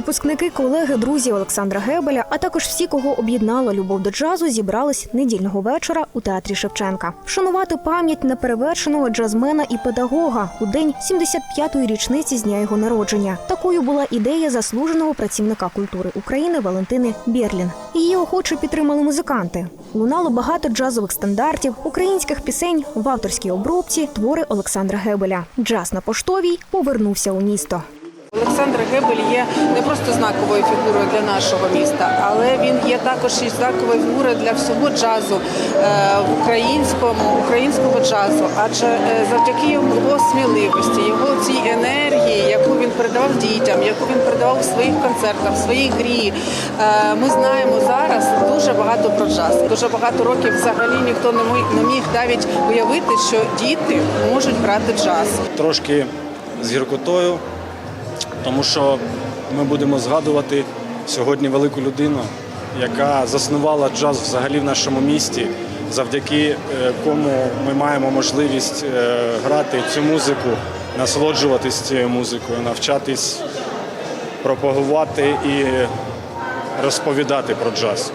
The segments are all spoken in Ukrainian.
випускники, колеги, друзі Олександра Гебеля, а також всі, кого об'єднала любов до джазу, зібрались недільного вечора у театрі Шевченка. Вшанувати пам'ять неперевершеного джазмена і педагога у день 75-ї річниці з дня його народження. Такою була ідея заслуженого працівника культури України Валентини Бєрлін. Її охоче підтримали музиканти. Лунало багато джазових стандартів, українських пісень в авторській обробці, твори Олександра Гебеля. Джаз на поштовій повернувся у місто. Олександр Гебель є не просто знаковою фігурою для нашого міста, але він є також і знаковою фігурою для всього джазу е, українському, українського джазу. Адже е, завдяки його сміливості, його цій енергії, яку він передавав дітям, яку він передавав у своїх концертах, в своїй грі. е, Ми знаємо зараз дуже багато про джаз. Дуже багато років взагалі ніхто не міг- навіть уявити, що діти можуть грати джаз. трошки з гіркотою, тому що ми будемо згадувати сьогодні велику людину, яка заснувала джаз взагалі в нашому місті, завдяки е, кому ми маємо можливість е, грати цю музику, насолоджуватись цією музикою, навчатись пропагувати і розповідати про джаз.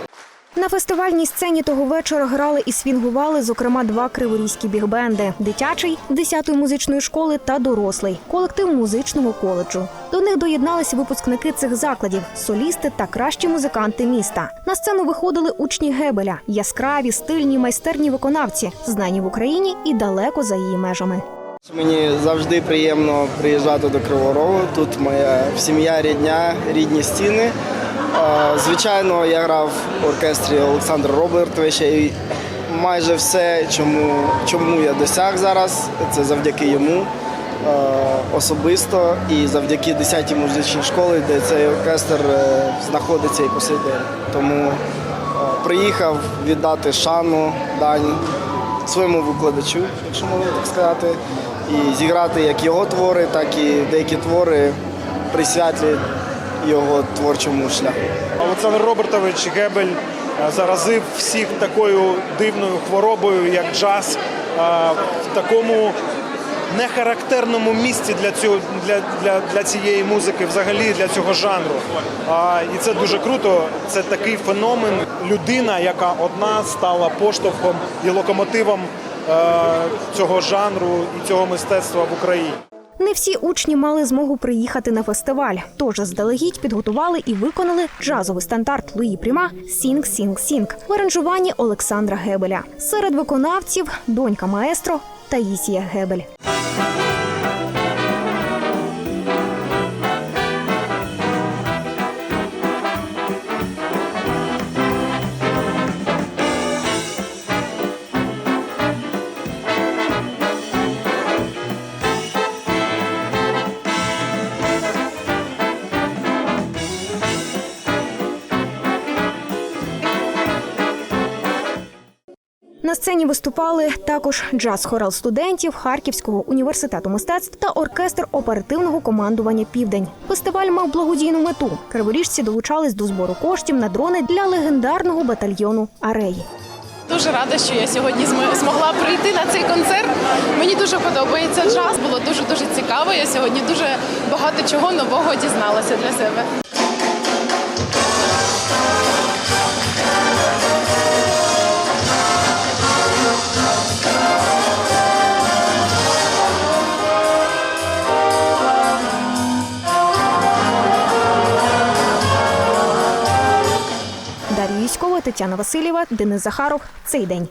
На фестивальній сцені того вечора грали і свінгували, зокрема, два криворізькі бігбенди: дитячий 10-ї музичної школи та дорослий колектив музичного коледжу. До них доєдналися випускники цих закладів, солісти та кращі музиканти міста. На сцену виходили учні Гебеля, яскраві, стильні, майстерні виконавці, знані в Україні і далеко за її межами. Мені завжди приємно приїжджати до Кривого Рогу. Тут моя сім'я, рідня, рідні стіни. Е, Звичайно, я грав в оркестрі Олександра Робертовича і майже все, чому, чому я досяг зараз, це завдяки йому е, особисто і завдяки 10-й музичній школі, де цей оркестр е, знаходиться і по. Тому приїхав віддати шану, дань своєму викладачу, якщо можна так сказати, і зіграти як його твори, так і деякі твори присвятлі його творчому шляху. Олександр Робертович Гебель е, заразив всіх такою дивною хворобою, як джаз, е, в такому нехарактерному місці для цього для, для, для цієї музики, взагалі для цього жанру. І це дуже круто. Це такий феномен. Людина, яка одна стала поштовхом і локомотивом е, цього жанру і цього мистецтва в Україні. Не всі учні мали змогу приїхати на фестиваль, тож заздалегідь підготували і виконали джазовий стандарт Луї Пріма Сінг Сінг Сінг в аранжуванні Олександра Гебеля. Серед виконавців донька маестро Таїсія Гебель. На сцені виступали також джаз-хорал студентів Харківського університету мистецтв та оркестр оперативного командування Південь. Фестиваль мав благодійну мету. Криворіжці долучались до збору коштів на дрони для легендарного батальйону Арей. Дуже рада, що я сьогодні зм- змогла прийти на цей концерт. Мені дуже подобається джаз. Було дуже дуже цікаво. Я сьогодні дуже багато чого нового дізналася для себе. Тетяна Васильєва, Денис Захаров. Цей день.